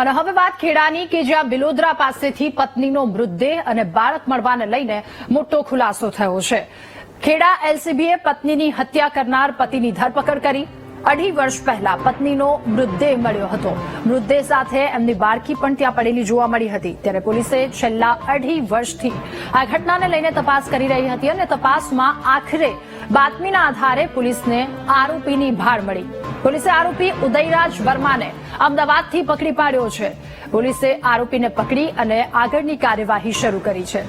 અને હવે વાત ખેડાની કે જ્યાં બિલોદરા પાસેથી પત્નીનો મૃતદેહ અને બાળક મળવાને લઈને મોટો ખુલાસો થયો છે. ખેડા એલસીબીએ પત્નીની હત્યા કરનાર પતિની ધરપકડ કરી. અઢી વર્ષ પહેલા પત્નીનો મૃતદેહ મળ્યો હતો. મૃતદેહ સાથે એમની બાળકી પણ ત્યાં પડેલી જોવા મળી હતી. ત્યારે પોલીસે છેલ્લા અઢી વર્ષથી આ ઘટનાને લઈને તપાસ કરી રહી હતી અને તપાસમાં આખરે બાતમીના આધારે પોલીસને આરોપીની ભાળ મળી. પોલીસે આરોપી ઉદયરાજ વર્માને અમદાવાદથી પકડી પાડ્યો છે. પોલીસે આરોપીને પકડી અને આગળની કાર્યવાહી શરૂ કરી છે.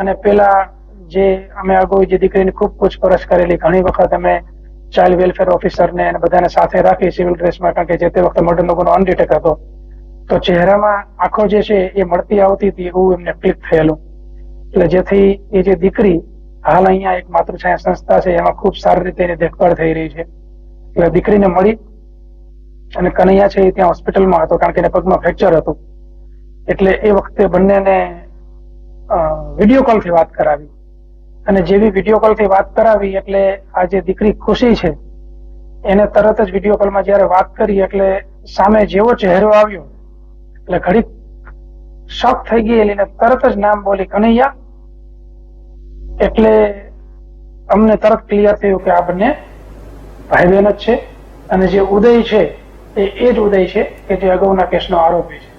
અને પેલા જે અમે અગાઉ જે દીકરીની ખૂબ પૂછપરછ કરેલી, ઘણી વખત અમે ચાઇલ્ડ વેલફેર ઓફિસરને અને બધાને સાથે રાખી સિવિલ ડ્રેસમાં કારણ કે જે તે વખતે મર્ડરનો ગુનો અનડિટેક હતો, તો ચહેરામાં આંખો જે છે એ મળતી આવતી હતી એવું એમને ક્લિક થયેલું. એટલે જેથી એ જે દીકરી હાલ અહીંયા એક માતૃછાયા સંસ્થા છે, એમાં ખૂબ સારી રીતે એની દેખભાળ થઈ રહી છે. એટલે દીકરીને મળી અને કનૈયા છે એ ત્યાં હોસ્પિટલમાં હતો, કારણ કે એને પગમાં ફ્રેક્ચર હતું. એટલે એ વખતે બંનેને વીડિયો કોલથી વાત કરાવી. અને જેવી વીડિયો કોલથી વાત કરાવી એટલે આ જે દીકરી ખુશી છે, એને તરત જ વીડિયો કોલમાં જ્યારે વાત કરી એટલે સામે જેવો ચહેરો આવ્યો, એટલે ઘડી શોક થઈ ગઈ, એટલે તરત જ નામ બોલી, કનૈયા એટલે અમને તરત ક્લિયર થયું કે આ બંને ભાઈ બહેન જ છે. અને જે ઉદય છે, એ એ જ ઉદય છે કે જે અગાઉના કેસનો આરોપી છે.